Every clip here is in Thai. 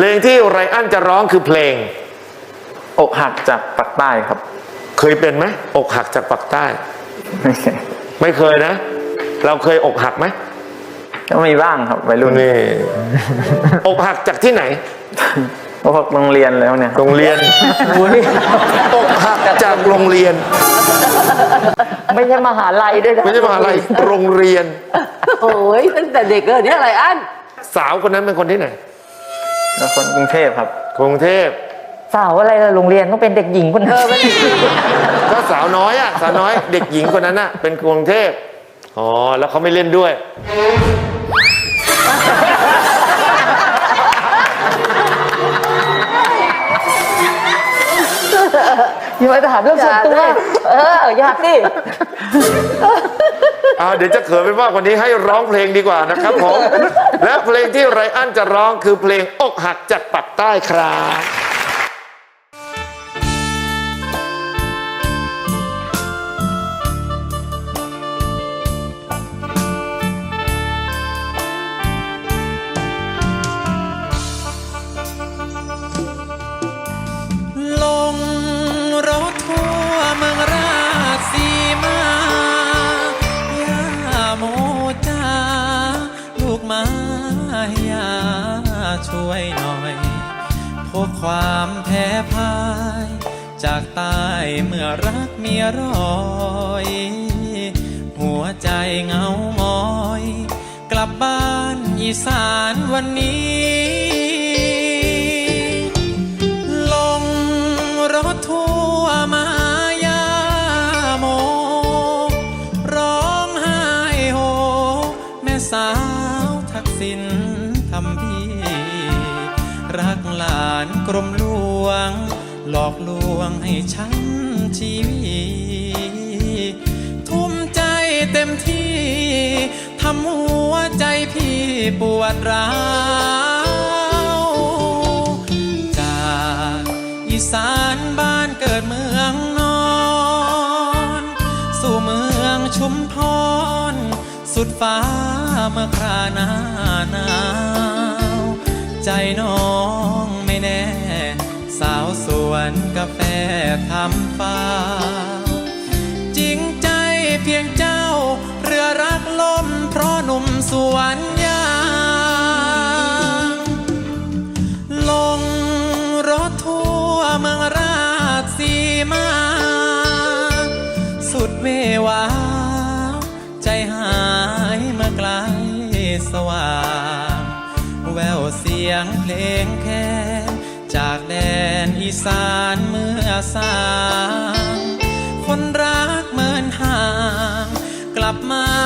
เพลงที่ไรอันจะร้องคือเพลง อกหักจากปักใต้ครับ เคยเป็นไหมอกหักจากปากใต้ ไม่ใช่ไม่เคยนะ เราเคยอกหักไหมก็มีบ้างครับวัยรุ่นนี่อกหักจากที่ไหนพวกโรงเรียนแล้วเนี่ยครับโรงเรียนอกหักจากโรงเรียน ไม่ใช่มหาลัยด้วยนะไม่ใช่มหาลัยโรงเรียนโอ้ยตั้งแต่เด็กเลยเนี่ยอะไรอันสาวคนนั้นเป็นคนที่ไหน แล้วคนกรุงเทพครับ กรุงเทพสาวอะไรล่ะโรงเรียนก็เป็นเด็กหญิงคนเอนึงอมันก็สาวน้อยอะสาวน้อยเด็กหญิงคนนั้นอะเป็นกรุงเทพอ๋อแล้วเขาไม่เล่นด้วย อย่ามาถามเรื่องส่วนตัว เออ อยากสิอ่าเดี๋ยวจะเขินไปว่าคนนี้ให้ร้องเพลงดีกว่านะครับผม และเพลงที่ไรอันจะร้องคือเพลงอกหักจากปักใต้ครับ ช่วยหน่อยพบความแพ้พ่าย จากตายเมื่อรักมีรอย หัวใจเงางอย กลับบ้านอีสานวันนี้ รักหลานกรมหลวง หลอกลวงให้ช้ำชีวิตทุ่มใจเต็มที่ทำหัวใจพี่ปวดร้าวจากอีสานบ้านเกิดเมืองนอน สู่เมืองชุมพร สุดฟ้าเมื่อคราหน้าหนาว ใจน้องไม่แน่ สาวสวนกาแฟทำฟ้า จริงใจเพียงเจ้า เรือรักล่มเพราะหนุ่มสวนยางลงรถทัวร์เมืองราชสีมา สุดเววา ใจหายเมื่อไกลสว่าง ยงเพลงแค่ จากแดนอีสานเมื่อสางคนรักเหมือนห่าง กลับมา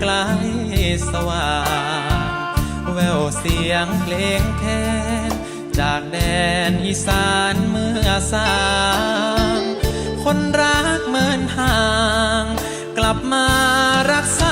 ไกลสว่าง แววเสียงเพลงแค้นจากแดนอีสานเมื่อสางคนรักเมินห่าง กลับมารักษา